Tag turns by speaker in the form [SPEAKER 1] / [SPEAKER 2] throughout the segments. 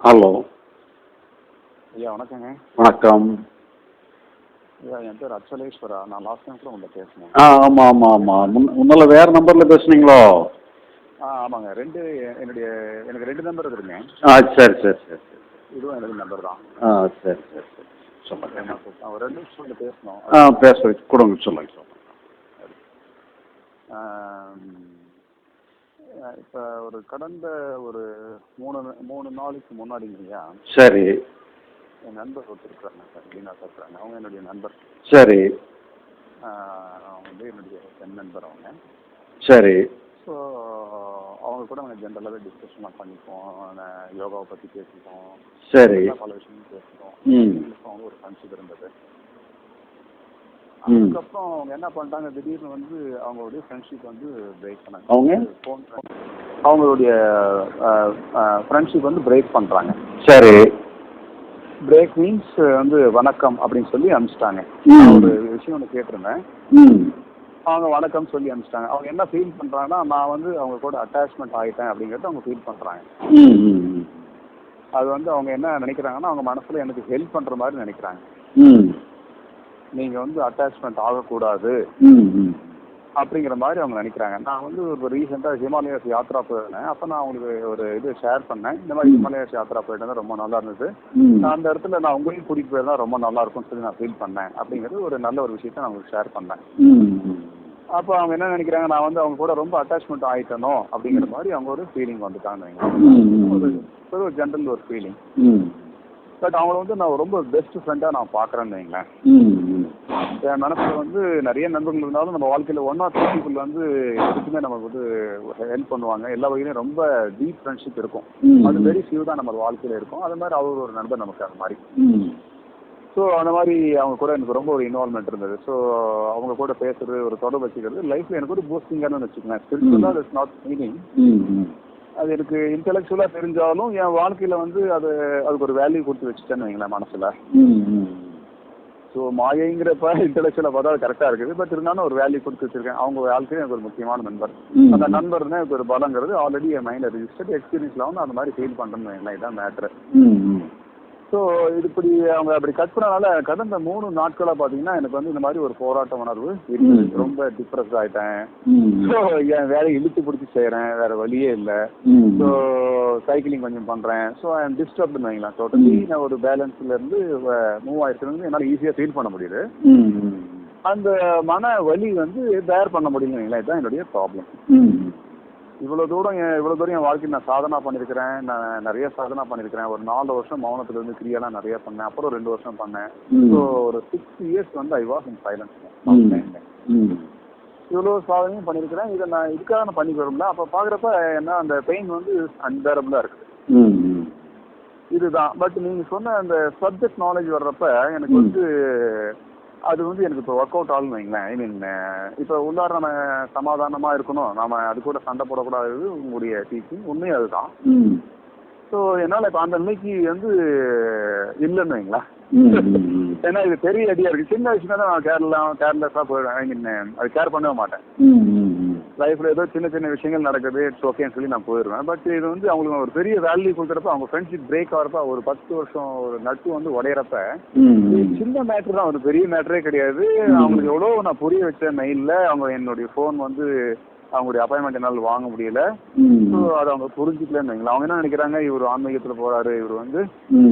[SPEAKER 1] Hello.
[SPEAKER 2] ஐயா வணக்கங்க.
[SPEAKER 1] வணக்கம்.
[SPEAKER 2] ஐயா என் பேர் அச்சலேஸ்வரா. நான் லாஸ்ட் டைம் கூட உங்கள்கிட்ட பேசினேன்.
[SPEAKER 1] ஆ ஆமாம் ஆமாம் ஆமாம் முன் முன்னால் வேறு நம்பரில் பேசுனீங்களோ?
[SPEAKER 2] ஆ ஆமாங்க. ரெண்டு என்னுடைய எனக்கு ரெண்டு நம்பர் இருக்குதுங்க
[SPEAKER 1] ஆ சரி சரி சரி சரி.
[SPEAKER 2] இதுவும் எனக்கு நம்பர் தான்.
[SPEAKER 1] ஆ சரி சரி சரி. சொல்லுங்கள்
[SPEAKER 2] நான். ஒரு ரெண்டு நிமிஷம் வந்து பேசணும்.
[SPEAKER 1] ஆ பேச கொடுங்க சொல்லுங்கள் சொல்லுங்கள்
[SPEAKER 2] இப்போ ஒரு கடந்த ஒரு மூணு மூணு நாளைக்கு முன்னாடிங்கய்யா?
[SPEAKER 1] சரி.
[SPEAKER 2] என் நண்பர் ஒருத்தர் சார் லீனா பேசுகிறாங்க அவங்க என்னுடைய நண்பர்.
[SPEAKER 1] சரி.
[SPEAKER 2] அவங்க வந்து என்னுடைய பெண் நண்பர் அவங்க.
[SPEAKER 1] சரி.
[SPEAKER 2] ஸோ அவங்க கூட நாங்கள் ஜென்ரலாகவே டிஸ்கஷன்லாம் பண்ணிப்போம். யோகாவை பற்றி பேசிப்போம்.
[SPEAKER 1] சரி.
[SPEAKER 2] பல விஷயமும் பேசுவோம்
[SPEAKER 1] ம்.
[SPEAKER 2] எங்களுக்கும் அவங்க ஒரு ஃப்ரெண்ட்ஷிப் இருந்தது. அதுக்கப்புறம் அவங்க என்ன பண்ணிட்டாங்க திடீர்னு வந்து அவங்களுடைய ஃப்ரெண்ட்ஷிப் வந்து பிரேக் பண்ணாங்க.
[SPEAKER 1] அவங்க?
[SPEAKER 2] ஃபோன் அவங்களுடைய ஃப்ரெண்ட்ஷிப் வந்து பிரேக் பண்ணுறாங்க
[SPEAKER 1] சரி.
[SPEAKER 2] பிரேக் மீன்ஸ் வந்து வணக்கம் அப்படின்னு சொல்லி அனுப்பிச்சிட்டாங்க. ஒரு விஷயம் ஒன்று கேட்டிருந்தேன். அவங்க வணக்கம் சொல்லி அனுப்பிச்சிட்டாங்க. அவங்க என்ன ஃபீல் பண்ணுறாங்கன்னா நான் வந்து அவங்க கூட அட்டாச்மெண்ட் ஆகிட்டேன் அப்படிங்கிறத அவங்க ஃபீல்
[SPEAKER 1] ம்
[SPEAKER 2] அது வந்து அவங்க என்ன நினைக்கிறாங்கன்னா அவங்க மனசுல எனக்கு ஹெல்ப் பண்ற மாதிரி நினைக்கிறாங்க.
[SPEAKER 1] ம்.
[SPEAKER 2] நீங்க வந்து அட்டாச்மெண்ட் ஆகக்கூடாது. அப்படிங்கிற மாதிரி அவங்க நினைக்கிறாங்க. நான் வந்து ஒரு ரீசெண்டாக ஹிமாலயாஸ் யாத்ரா போயிருந்தேன். அப்போ நான் அவங்களுக்கு ஒரு இது ஷேர் பண்ணேன். இந்த மாதிரி ஹிமாலயாஸ் யாத்ரா போயிட்டு ரொம்ப நல்லா இருந்தது. நான் அந்த இடத்துல நான் உங்களையும் கூட்டிகிட்டு போயிருந்தா ரொம்ப நல்லா இருக்கும்னு சொல்லி நான் ஃபீல் பண்ணேன். அப்படிங்கிறது ஒரு நல்ல ஒரு விஷயத்த நான் உங்களுக்கு ஷேர் பண்ணேன். அப்போ அவங்க என்ன நினைக்கிறாங்க? நான் வந்து அவங்க கூட ரொம்ப அட்டாச்மெண்ட் ஆயிட்டனோ அப்படிங்கிற மாதிரி அவங்க ஒரு ஃபீலிங் வந்துட்டாங்க. ஒரு ஒரு ஜென்ரல் ஒரு ஃபீலிங்
[SPEAKER 1] ம்.
[SPEAKER 2] பட் அவங்கள வந்து நான் ரொம்ப பெஸ்ட் ஃப்ரெண்டாக நான் பார்க்குறேன்னு வைங்களேன். என் மனசுல வந்து நிறைய நண்பர்கள் இருந்தாலும் நம்ம வாழ்க்கையில ஒன் ஆர் டூ பீப்புள் வந்து எதுக்குமே நமக்கு வந்து ஹெல்ப் பண்ணுவாங்க. எல்லா வகையிலும் ரொம்ப டீப் ஃப்ரெண்ட்ஷிப் இருக்கும். அது வெரி ஃபியூ தான் நம்ம வாழ்க்கையில இருக்கும். அது மாதிரி அவர் ஒரு நண்பர் நமக்கு அந்த மாதிரி. ஸோ அந்த மாதிரி அவங்க கூட எனக்கு ரொம்ப ஒரு இன்வால்மெண்ட் இருந்தது. ஸோ அவங்க கூட பேசுறது ஒரு தொடர்பு வச்சுக்கிறது லைஃப்ல எனக்கு ஒரு பூஸ்டிங்கானு வச்சுக்கோங்க ஸ்பிரிச்சுவலாக இட்ஸ் நாட் மீனிங் அது எனக்கு இன்டெலெக்சுவலாக தெரிஞ்சாலும் என் வாழ்க்கையில வந்து அது அதுக்கு ஒரு வேல்யூ கொடுத்து வச்சுட்டேன்னு வைங்களேன் மனசுல. ஸோ மாயைங்கிறப்ப இன்டெலெக்சுவலாக பார்த்தா அது கரெக்டாக இருக்குது. பட் இருந்தாலும் ஒரு வேல்யூ கொடுத்து வச்சிருக்கேன். அவங்க வாழ்க்கையில் எனக்கு ஒரு முக்கியமான நண்பர். அந்த நண்பர் தான் எனக்கு ஒரு பலங்கிறது ஆல்ரெடி என் மைண்டில் ரிஜிஸ்டர்ட் எக்ஸ்பீரியன்ஸ்ல வந்து அந்த மாதிரி ஃபீல் வைங்களேன். இதான் மேட்ரு ஸோ இது இப்படி அவங்க அப்படி கட் பண்ணனால கடந்த மூணு நாட்களாக பார்த்தீங்கன்னா எனக்கு வந்து இந்த மாதிரி ஒரு போராட்ட உணர்வு. ரொம்ப டிப்ரெஸ் ஆயிட்டேன். ஸோ என் வேலையை இழுத்து பிடிச்சி செய்கிறேன் வேற வழியே இல்லை. ஸோ சைக்கிளிங் கொஞ்சம் பண்ணுறேன் ஸோ ஐ எம் டிஸ்டர்ப்னு வைங்களேன். டோட்டலி. நான் ஒரு பேலன்ஸ்ல இருந்து மூவ் ஆயிடுச்சுன்னு என்னால் ஈஸியாக ஃபீல் பண்ண முடியுது. அந்த மன வலி வந்து பேர் பண்ண முடியல வைங்களேன். இதுதான் என்னுடைய ப்ராப்ளம் இவ்வளோ தூரம் என் இவ்வளோ தூரம் என் வாழ்க்கையில் நான் சாதனா பண்ணியிருக்கிறேன். நான் நிறைய சாதனா பண்ணியிருக்கிறேன். ஒரு நாலு வருஷம் மௌனத்துல இருந்து கிரியெல்லாம் நிறைய பண்ணேன். அப்புறம் ரெண்டு வருஷம் பண்ணேன். ஸோ ஒரு சிக்ஸ் இயர்ஸ் வந்து ஐ வாஸ் இன். சைலன்ஸ் இவ்வளோ சாதனையும் பண்ணியிருக்கிறேன். இதை நான் இதுக்காக நான் பண்ணி வரும்ல அப்போ பார்க்குறப்ப என்ன அந்த பெயின் வந்து அன்பேரபுளாக இருக்குது.
[SPEAKER 1] ம்
[SPEAKER 2] இதுதான். பட் நீங்கள் சொன்ன அந்த சப்ஜெக்ட் நாலேஜ் வர்றப்ப எனக்கு. வந்து அது வந்து எனக்கு இப்போ ஒர்க் அவுட் ஆகும்னு வைங்களேன். ஐ மீன் இப்போ உள்ளார நம்ம சமாதானமாக இருக்கணும். நாம அது கூட சண்டை போடக்கூடாது. உங்களுடைய டீச்சிங் உண்மையும் அதுதான். ஸோ என்னால் இப்போ அந்த நிலைக்கு வந்து இல்லைன்னு
[SPEAKER 1] ம்.
[SPEAKER 2] ஏன்னா இது பெரிய ஐடியா இருக்குது சின்ன விஷயம் தான் நான் கேர்லாம் கேர்லெஸ்ஸாக போயிடுவேன். ஐ மீன் அது கேர் பண்ணவே மாட்டேன். லைஃப்பில் ஏதோ சின்ன சின்ன விஷயங்கள் நடக்குது இட்ஸ் ஓகேன்னு சொல்லி நான் போயிடுவேன். பட் இது வந்து அவங்களுக்கு ஒரு பெரிய வேல்யூ கொடுக்குறப்ப அவங்க ஃப்ரெண்ட்ஷிப் பிரேக் ஆகிறப்ப ஒரு பத்து வருஷம் ஒரு நட்பு வந்து உடையிறப்ப சின்ன மேட்ரு தான். ஒரு பெரிய மேட்டரே கிடையாது. அவங்களுக்கு எவ்வளோ நான் புரிய வச்சேன் மெயிலில் அவங்க என்னுடைய ஃபோன் வந்து அவங்களுடைய அப்பாயின்மெண்ட் என்னால் வாங்க முடியல. ஸோ அதை அவங்க புரிஞ்சுக்கலன்னு அவங்க என்ன நினைக்கிறாங்க? இவர் ஆன்மீகத்தில் போறாரு இவர் வந்து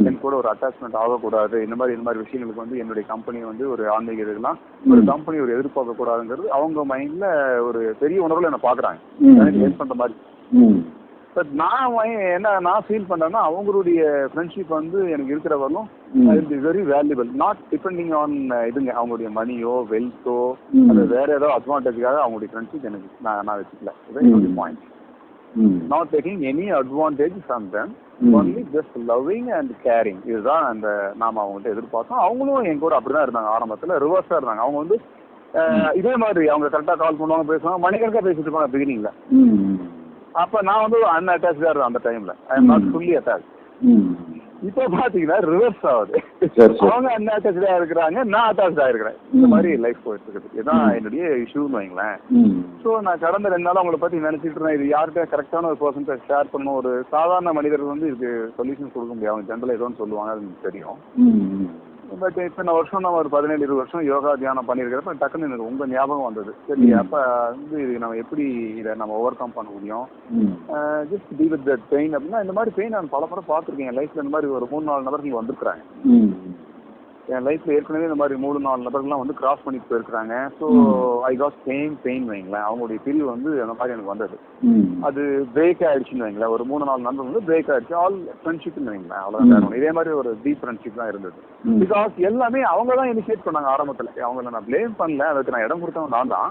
[SPEAKER 2] என் கூட ஒரு அட்டாச்மெண்ட் ஆகக்கூடாது. இந்த மாதிரி இந்த மாதிரி விஷயங்களுக்கு வந்து என்னுடைய கம்பெனி வந்து ஒரு ஆன்மீக இதுக்கெல்லாம் ஒரு கம்பெனி ஒரு எதிர்பார்க்க கூடாதுங்கிறது அவங்க மைண்ட்ல ஒரு பெரிய உணர்வுல என்ன பாக்குறாங்க
[SPEAKER 1] ம்.
[SPEAKER 2] எனக்கு ஹெல்ப் பண்ற மாதிரி. பட் நான் என்ன நான் ஃபீல் பண்றேன்னா அவங்களுடைய ஃப்ரெண்ட்ஷிப் வந்து எனக்கு இருக்கிற வரலும். It very valuable not depending on இதுங்க அவங்களுடைய மணியோ வெல்த்தோ. அது வேற ஏதோ அட்வான்டேஜ்க்காக அவங்களுடைய ஃப்ரெண்ட்ஷிப் எனக்கு நான் நான் வச்சுக்கல. என்னுடைய. Point not taking any advantage from them. Only just loving and caring இதுதான் அந்த நாம அவங்கள்ட்ட எதிர்பார்த்தோம். அவங்களும் என் கூட அப்படிதான் இருந்தாங்க. ஆரம்பத்துல ரிவர்ஸா இருந்தாங்க. அவங்க வந்து இதே மாதிரி அவங்க கரெக்டா கால் பண்ணுவாங்க பேசுவாங்க மணிக்கணக்கா பேசிட்டு இருப்பாங்க பிகினிங்ல அப்ப நான் வந்து அன்அட்டாச்சா இருந்தேன் அந்த டைம்ல I am not. Fully attach இப்போ பாத்தீங்கன்னா ரிவர்ஸ் ஆகுது. அவங்க அன்அட்டாச்சா இருக்கிறாங்க நான் அட்டாச்சா இருக்கிறேன். இந்த. மாதிரி லைஃப் போயிட்டு இருக்குது. இதுதான். என்னுடைய இஷ்யூன்னு வைங்களேன். ஸோ நான் கடந்த ரெண்டு நாள் அவங்கள பத்தி நினைச்சிட்டு இருந்தேன். இது யார்கிட்ட கரெக்டான ஒரு பர்சன் ஷேர் பண்ணணும்? ஒரு சாதாரண மனிதர்கள் வந்து இதுக்கு சொல்யூஷன் கொடுக்க முடியாது. அவங்க ஜென்ரல் ஒன்று சொல்லுவாங்க அது தெரியும். பட் இத்தனை வருஷம் நான் ஒரு பதினேழு இருபது வருஷம் யோகா தியானம் பண்ணியிருக்கிறப்ப டக்குன்னு எனக்கு உங்க ஞாபகம் வந்தது. சரி. அப்ப வந்து இது நம்ம எப்படி இதை நம்ம ஓவர் கம் பண்ண முடியும்? Just deal with that pain அப்படின்னா இந்த மாதிரி பெயின் நான் பல முறை பார்த்துருக்கேன் லைஃப்ல இந்த மாதிரி ஒரு மூணு நாலு நபர்கள் வந்திருக்காங்க
[SPEAKER 1] ம்.
[SPEAKER 2] என் லைஃப்ல ஏற்கனவே இந்த மாதிரி மூணு நாலு நபர்கள்லாம் வந்து கிராஸ் பண்ணிட்டு போயிருக்காங்க so. I got same pain வைங்களேன். அவங்களுடைய பிரிவு வந்து அந்த மாதிரி எனக்கு வந்தது. அது பிரேக் ஆயிடுச்சுன்னு வைங்களேன். ஒரு மூணு நாலு நண்பர் வந்து பிரேக் ஆயிடுச்சு. ஆல் ஃப்ரெண்ட்ஷிப்னு வைங்களேன். அவ்வளோதான். இதே மாதிரி ஒரு டீப் ஃப்ரெண்ட்ஷிப் தான் இருந்தது. பிகாஸ் எல்லாமே அவங்க தான் இனிஷியேட் பண்ணாங்க ஆரம்பத்தில். அவங்கள நான் ப்ளேம் பண்ணல. அதுக்கு நான் இடம் கொடுத்தவன் நான் தான்.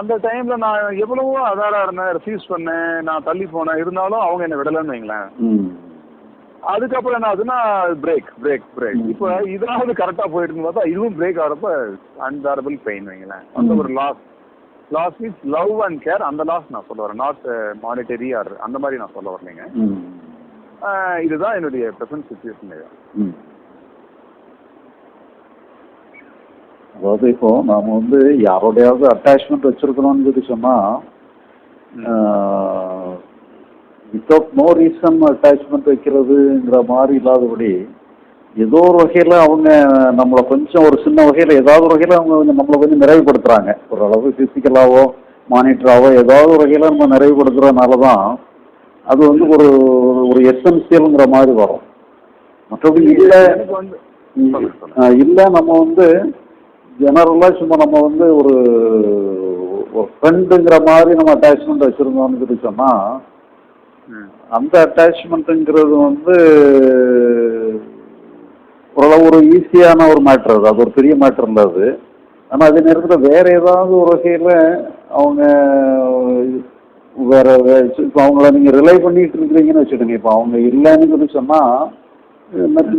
[SPEAKER 2] அந்த டைம்ல நான் எவ்வளவோ அதாரா இருந்தேன் ரெஃப்யூஸ் பண்ணேன் நான் தள்ளி போனேன். இருந்தாலும் அவங்க என்ன விடலன்னு வைங்களேன். அதுக்கப்புறம் என்ன ஆகுதுன்னா பிரேக் பிரேக் பிரேக். இப்போ இதாவது கரெக்டா போயிட்டு பார்த்தா இதுவும் பிரேக் ஆகிறப்ப அன்பாரபிள் பெயின் வைங்களேன். அந்த. ஒரு loss loss means love and care அந்த லாஸ் நான் சொல்ல வரேன். நாட் மானிட்டரி ஆர் அந்த மாதிரி நான் சொல்ல வரலைங்க இதுதான் என்னுடைய ப்ரெசன்ட் சுச்சுவேஷன்
[SPEAKER 1] ம். அதாவது இப்போ நாம வந்து யாரோடையாவது அட்டாச்மெண்ட் வச்சிருக்கிறோம்னு சொல்லி சொன்னா வித்தவுட் நோ ரீசன் அட்டாச்மெண்ட் வைக்கிறதுங்கிற மாதிரி இல்லாதபடி ஏதோ ஒரு வகையில் அவங்க நம்மளை கொஞ்சம் ஒரு சின்ன வகையில் ஏதாவது ஒரு வகையில் அவங்க கொஞ்சம் நம்மளை கொஞ்சம் நிறைவுபடுத்துகிறாங்க ஓரளவு ஃபிசிக்கலாவோ மானிட்டராவோ ஏதாவது ஒரு வகையில் நம்ம நிறைவுபடுத்துறதுனால தான் அது வந்து ஒரு ஒரு எசென்சியலுங்கிற மாதிரி வரும் மற்றபடி இல்லை. இல்லை நம்ம வந்து ஜெனரலாக சும்மா நம்ம வந்து ஒரு ஒரு ஃப்ரெண்டுங்கிற மாதிரி நம்ம அட்டாச்மெண்ட் வச்சுருந்தோம்னு சொல்லி சொன்னால். அந்த அட்டாச்மெண்ட்டுங்கிறது வந்து ஓரளவு ஒரு ஈஸியான ஒரு மேட்ரு அது. அது ஒரு பெரிய மேட்ரு இல்லை அது. ஆனால் அதே நேரத்தில் வேற ஏதாவது ஒரு வகையில் அவங்க வேற இப்போ அவங்கள நீங்கள் ரிலை பண்ணிட்டு இருக்கிறீங்கன்னு வச்சுக்கோங்க. இப்போ அவங்க இல்லைன்னு சொல்லி சொன்னால்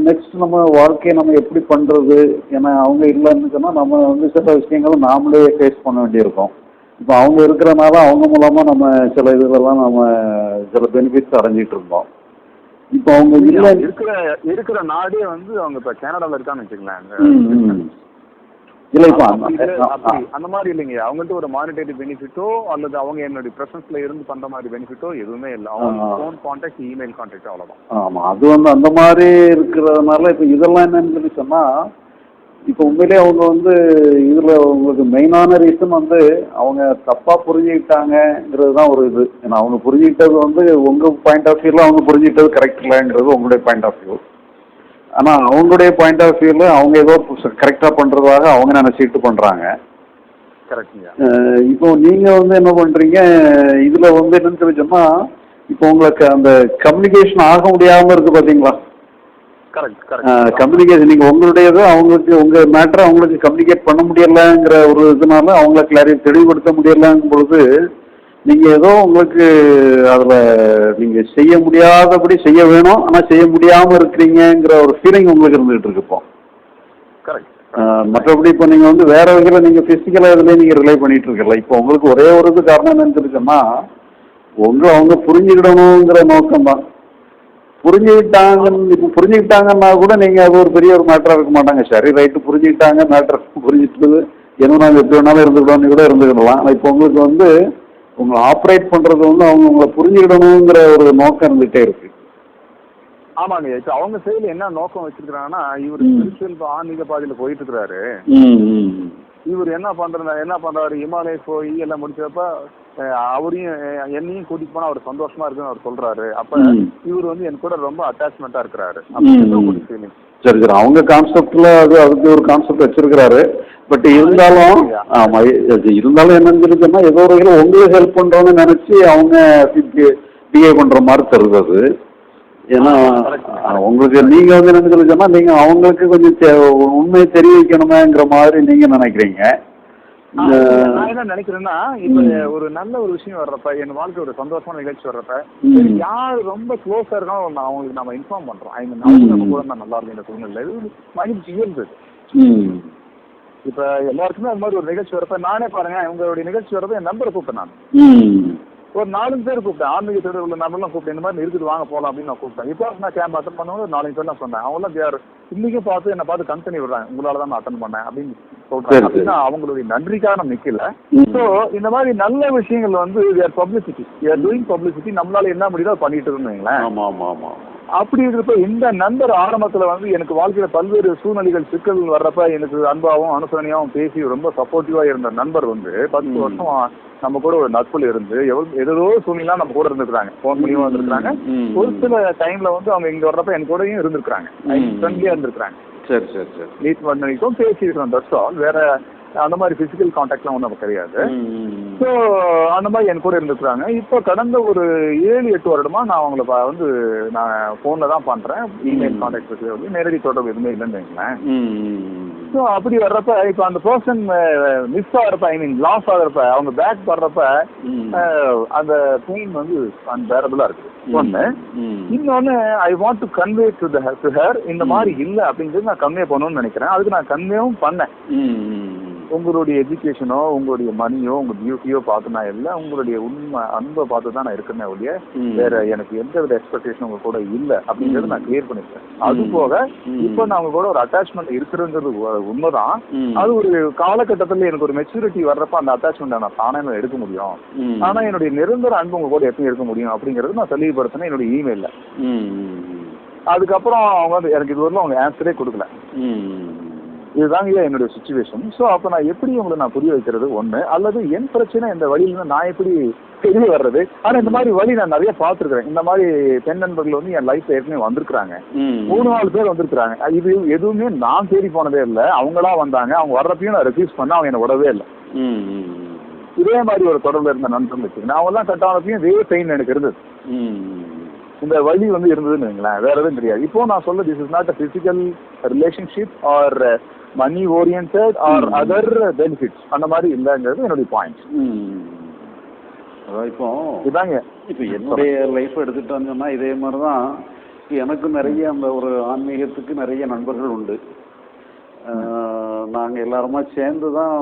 [SPEAKER 1] நெக்ஸ்ட் நம்ம வாழ்க்கையை நம்ம எப்படி பண்ணுறது ஏன்னா அவங்க இல்லைன்னு சொன்னால் நம்ம வந்து சில விஷயங்களை நாமளே ஃபேஸ் பண்ண வேண்டியிருக்கும். இப்போ அவங்க இருக்கிறனால அவங்க மூலமாக நம்ம சில இதுலலாம் நம்ம சில பெனிஃபிட்ஸ் அடைஞ்சிட்டு இருந்தோம். இப்போ அவங்க இல்லை
[SPEAKER 2] இருக்கிற இருக்கிற நாடே வந்து அவங்க இப்ப கனடால இருக்கான்னு வச்சுக்கலாம்.
[SPEAKER 1] இல்லை இப்போ அந்த-
[SPEAKER 2] மாதிரி இல்லைங்க. அவங்கள்ட்ட ஒரு மானிட்டரி பெனிஃபிட்டோ அல்லது அவங்க என்னுடைய பிரசன்ஸ்ல இருந்து பண்ற மாதிரி பெனிஃபிட்டோ எதுவுமே இல்லை. அவங்க. ஃபோன் கான்டாக்ட் இமெயில் கான்டாக்ட் அவ்வளவுதான்.
[SPEAKER 1] ஆமாம் அது வந்து அந்த மாதிரி இருக்கிறதுனால இப்போ இதெல்லாம் என்னன்னு சொல்லி சொன்னால் இப்போ உண்மையிலே அவங்க வந்து இதில் உங்களுக்கு மெயினான ரீசன் வந்து அவங்க தப்பாக புரிஞ்சுக்கிட்டாங்கங்கிறது தான் ஒரு இது. ஏன்னா அவங்க புரிஞ்சுக்கிட்டது வந்து உங்கள் பாயிண்ட் ஆஃப் வியூவில் அவங்க புரிஞ்சுக்கிட்டது கரெக்ட் இல்லைங்கிறது உங்களுடைய பாயிண்ட் ஆஃப் வியூ ஆனால் அவங்களுடைய பாயிண்ட் ஆஃப் வியூவில் அவங்க ஏதோ கரெக்டாக பண்ணுறதாக அவங்க நினச்சிட்டு பண்ணுறாங்க இப்போ நீங்க வந்து என்ன பண்றீங்க? இதுல வந்து என்னன்னு சொல்லி இப்போ உங்களுக்கு அந்த கம்யூனிகேஷன் ஆக முடியாம இருக்கு பாத்தீங்களா?
[SPEAKER 2] கரெக்ட் கரெக்ட்
[SPEAKER 1] கம்யூனிகேஷன் நீங்க உங்களுடையது அவங்களுக்கு உங்க மேட்டரை அவங்களுக்கு கம்யூனிகேட் பண்ண முடியலங்கிற ஒரு இதனால அவங்கள கிளாரி தெளிவுபடுத்த முடியலங்கும் பொழுது நீங்க ஏதோ உங்களுக்கு அதுல நீங்க செய்ய முடியாதபடி செய்ய வேணும் ஆனா செய்ய முடியாம இருக்கிறீங்கங்கிற ஒரு ஃபீலிங் உங்களுக்கு இருந்துகிட்டு இருக்கு இப்போ. மற்றபடி இப்போ நீங்கள் வந்து வேற வகையில் நீங்கள் ஃபிசிக்கலாக இதுலேயே நீங்கள் ரிலை பண்ணிட்டு இருக்கல இப்போ உங்களுக்கு ஒரே ஒரு இது காரணம் சொன்னால் உங்களை அவங்க புரிஞ்சுக்கிடணுங்கிற நோக்கம் தான் புரிஞ்சுக்கிட்டாங்கன்னு இப்போ புரிஞ்சுக்கிட்டாங்கன்னா கூட நீங்கள் அது ஒரு பெரிய ஒரு மேட்டராக இருக்க மாட்டாங்க. சரி ரைட்டு புரிஞ்சுக்கிட்டாங்க மேட்டர் புரிஞ்சுட்டு என்ன நாங்கள் எப்படி வேணாலும் இருந்துக்கிடணும் கூட இருந்துக்கிடலாம். ஆனால் இப்போ உங்களுக்கு வந்து உங்களை ஆப்ரேட் பண்ணுறது வந்து அவங்க உங்களை புரிஞ்சுக்கிடணுங்கிற ஒரு நோக்கம் இருந்துகிட்டே இருக்கு.
[SPEAKER 2] ஆமாங்க இப்போ அவங்க சைடுல என்ன நோக்கம் வச்சிருக்காங்கன்னா இவர். ஸ்பிரிச்சுவல் ஆன்மீக பாதையில போயிட்டு இருக்கிறாரு இவர் என்ன பண்றாரு என்ன பண்றாரு இமாலய போய் எல்லாம் முடிச்சப்ப அவரையும் என்னையும் கூட்டிட்டு போனா அவர் சந்தோஷமா இருக்குன்னு அவர் சொல்றாரு. அப்ப. இவர் வந்து என் கூட ரொம்ப அட்டாச்மெண்டா இருக்கிறாரு. அப்படின்னு.
[SPEAKER 1] சரி சரி. அவங்க கான்செப்ட்ல அது அதுக்கு ஒரு கான்செப்ட் வச்சிருக்கிறாரு. பட் இருந்தாலும் ஆமா இருந்தாலும் என்னன்னு சொல்லி சொன்னா ஏதோ ஒரு வகையில் உங்களுக்கு ஹெல்ப் பண்றோம்னு நினைச்சு அவங்க பிஹேவ் பண்ற மாதிரி தருது அது. ஏன்னா உங்களுக்கு நீங்க வந்து என்னன்னு சொல்லி சொன்னா நீங்க அவங்களுக்கு கொஞ்சம் உண்மையை தெரிவிக்கணுமேங்கிற மாதிரி நீங்க நினைக்கிறீங்க.
[SPEAKER 2] நான் என்ன நினைக்கிறேன்னா இப்ப. ஒரு நல்ல ஒரு விஷயம் வர்றப்ப என் வாழ்க்கை ஒரு சந்தோஷமான நிகழ்ச்சி வர்றப்ப யார் ரொம்ப க்ளோஸா இருக்காங்களோ நான் அவங்களுக்கு நம்ம இன்ஃபார்ம் பண்றோம். ஐ மீன் அவங்க. கூட நல்லா இருக்கும் இந்த சூழ்நிலை இது மகிழ்ச்சி இயல்பு. இப்ப எல்லாருக்குமே அது மாதிரி ஒரு நிகழ்ச்சி வரப்ப நானே பாருங்க உங்களுடைய நிகழ்ச்சி வரப்ப என் நம்பரை கூப்பிட்டேன் நான். ஒரு நாலஞ்சு பேர் கூப்பிட்டேன். ஆன்மீக தேடல் உள்ள நபர்லாம் கூப்பிட்டேன் இந்த மாதிரி இருக்குது வாங்க போகலாம் அப்படின்னு நான் கூப்பிட்டேன். இப்போ நான் கேம்ப் அட்டன் ஒரு நாலஞ்சு பேர் நான் சொன்னேன் அவங்களாம் தேர் இன்னைக்கும் பார்த்து என்னை பார்த்து கம்பெனி விடுறாங்க. உங்களால தான் நான் அட்டன் பண்ணேன் அப்படின்னு
[SPEAKER 1] சரி.
[SPEAKER 2] அப்படின்னா அவங்களுடைய நன்றிக்காக நம்ம நிக்கல. ஸோ இந்த மாதிரி நல்ல விஷயங்கள் வந்து are publicity are doing publicity நம்மளால என்ன முடியுதோ பண்ணிட்டு இருந்தீங்களேன்
[SPEAKER 1] ஆமா ஆமா ஆமா.
[SPEAKER 2] அப்படி இருக்கிறப்ப இந்த நண்பர் ஆரம்பத்துல வந்து எனக்கு வாழ்க்கையில பல்வேறு சூழ்நிலைகள் சிக்கல் வர்றப்ப எனக்கு அன்பாவும் அனுசரணையாவும் பேசி ரொம்ப சப்போர்ட்டிவா இருந்த நண்பர் வந்து பத்து. வருஷம் நம்ம கூட ஒரு நட்புல இருந்து எவ்வளவு ஏதோ சூழ்நிலை நம்ம கூட இருந்திருக்காங்க போன் மூலியமா இருந்திருக்காங்க. ஒரு சில டைம்ல வந்து அவங்க இங்க வர்றப்ப என் கூடயும் இருந்திருக்காங்க. ஃப்ரெண்ட்லியா இருந்திருக்காங்க
[SPEAKER 1] சரி சரி சரி
[SPEAKER 2] மீட் பண்ணிட்டோம் பேசியிருக்கோம் தட்ஸ் ஆல் வேற அந்த மாதிரி பிசிக்கல் கான்டாக்ட்லாம் ஒன்றும் கிடையாது. ஸோ அந்த மாதிரி என் கூட இருந்துக்கிறாங்க இப்போ கடந்த ஒரு ஏழு எட்டு வருடமா நான் அவங்கள வந்து நான் ஃபோனில் தான் பண்ணுறேன் இமெயில். கான்டாக்ட் பற்றி வந்து நேரடி தொடர்பு எதுவுமே இல்லைன்னு வைங்களேன். ஸோ அப்படி வர்றப்ப இப்போ அந்த பர்சன் மிஸ் ஆகிறப்ப ஐ மீன் லாஸ் ஆகிறப்ப அவங்க பேக் வர்றப்ப. அஹ், அந்த பெயின் வந்து அன்பேரபிளாக இருக்குது ஒன்று
[SPEAKER 1] ம்.
[SPEAKER 2] இன்னொன்னு I want to convey to the to her இந்த மாதிரி இல்லை அப்படின்றது நான் கன்வே பண்ணணும்னு நினைக்கிறேன் அதுக்கு நான் கன்வேவும் பண்ணேன். உங்களுடைய எஜுகேஷனோ உங்களுடைய மணியோ உங்க பியூட்டியோ பார்த்து நான் இல்லை உங்களுடைய உண்மை அன்பை பார்த்து தான் நான் இருக்கேனே ஒழிய. வேற எனக்கு எந்த வித எக்ஸ்பெக்டேஷன் உங்க கூட இல்லை அப்படிங்கறது நான் கிளியர் பண்ணிருக்கேன் அது. போக. இப்போ நான் உங்க கூட ஒரு அட்டாச்மெண்ட் இருக்குதுங்கிறது உ- உண்மைதான். அது ஒரு காலகட்டத்துல எனக்கு ஒரு மெச்சூரிட்டி வர்றப்ப அந்த அட்டாச்மெண்ட் நான் தானே எடுக்க முடியும். ஆனா என்னுடைய நிரந்தர அன்பு உங்க கூட எப்பயும் இருக்க முடியும் அப்படிங்கறது நான் தெளிவுபடுத்தினேன் என்னுடைய இமெயில்ல. அதுக்கப்புறம் அவங்க வந்து எனக்கு இது வரலும் அவங்க ஆன்சரே கொடுக்கல இதுதாங்க என்னுடைய சுச்சுவேஷன் ஸோ அப்போ நான் எப்படி உங்களை நான் புரிய வைக்கிறது? ஒன்று அல்லது என் பிரச்சனை இந்த வழியில நான் எப்படி தெரிய வர்றது? ஆனால் இந்த மாதிரி வழி நான் நிறைய பார்த்துருக்குறேன். இந்த மாதிரி பெண் நண்பர்கள் வந்து என் லைஃப் ஏற்கனவே வந்திருக்கிறாங்க. மூணு நாலு பேர் வந்திருக்கிறாங்க. இது எதுவுமே நான் தேடி போனதே இல்லை. அவங்களா வந்தாங்க. அவங்க வர்றப்பையும் நான் ரெஃப்யூஸ் பண்ண அவங்க என்னை விடவே இல்லை. இதே மாதிரி ஒரு தொடர்புல இருந்த நண்பர்கள் வச்சுக்கணும் அவங்கெல்லாம் கட் ஆனப்பையும் இதே பெயின் எனக்கு இருந்தது. இந்த வழி வந்து இருந்ததுன்னு வைங்களேன். வேற எதுவும் தெரியாது. இப்போ நான் சொல்ல this is not a physical relationship or money orient or
[SPEAKER 1] Hmm.
[SPEAKER 2] Other benefits அந்த மாதிரி இல்லைங்கிறது என்னுடைய பாயிண்ட்.
[SPEAKER 1] அதான் இப்போ
[SPEAKER 2] இதாங்க.
[SPEAKER 1] இப்போ என்னுடைய லைஃப் எடுத்துட்டோம்னு இதே மாதிரி தான் இப்போ எனக்கும் நிறைய அந்த ஒரு ஆன்மீகத்துக்கு நிறைய நண்பர்கள் உண்டு. நாங்கள் எல்லாருமா சேர்ந்து தான்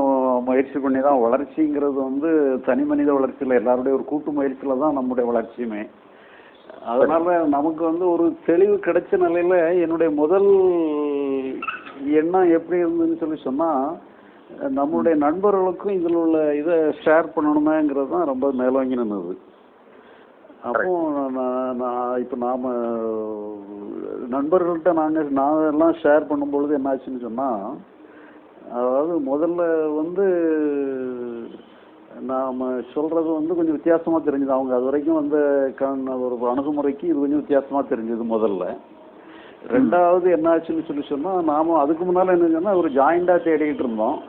[SPEAKER 1] முயற்சி பண்ணி தான் வளர்ச்சிங்கிறது வந்து தனி மனித வளர்ச்சியில் எல்லாருடைய ஒரு கூட்டு முயற்சியில் தான் நம்முடைய வளர்ச்சியுமே. அதனால நமக்கு வந்து ஒரு தெளிவு கிடைச்ச நிலையில என்னுடைய முதல் எண்ணம் எப்படி இருந்ததுன்னு சொல்லி சொன்னா நம்முடைய நண்பர்களுக்கும் இதில் உள்ள இதை ஷேர் பண்ணணுமேங்கிறது தான் ரொம்ப மேலோங்கி நின்னது. அப்போ நான் நான் இப்போ நாம் நண்பர்கள்ட்ட நாங்கள் நான் எல்லாம் ஷேர் பண்ணும்பொழுது என்னாச்சுன்னு சொன்னால் அதாவது முதல்ல வந்து நாம் சொல்கிறது வந்து கொஞ்சம் வித்தியாசமாக தெரிஞ்சுது. அவங்க அது வரைக்கும் வந்த கண் ஒரு அணுகுமுறைக்கு இது கொஞ்சம் வித்தியாசமாக தெரிஞ்சது முதல்ல. ரெண்டாவது என்னாச்சுன்னு சொல்லி சொன்னால் நாம அதுக்கு முன்னால் என்ன சொன்னால் ஒரு ஜாயிண்டாக தேடிக்கிட்டு இருந்தோம்.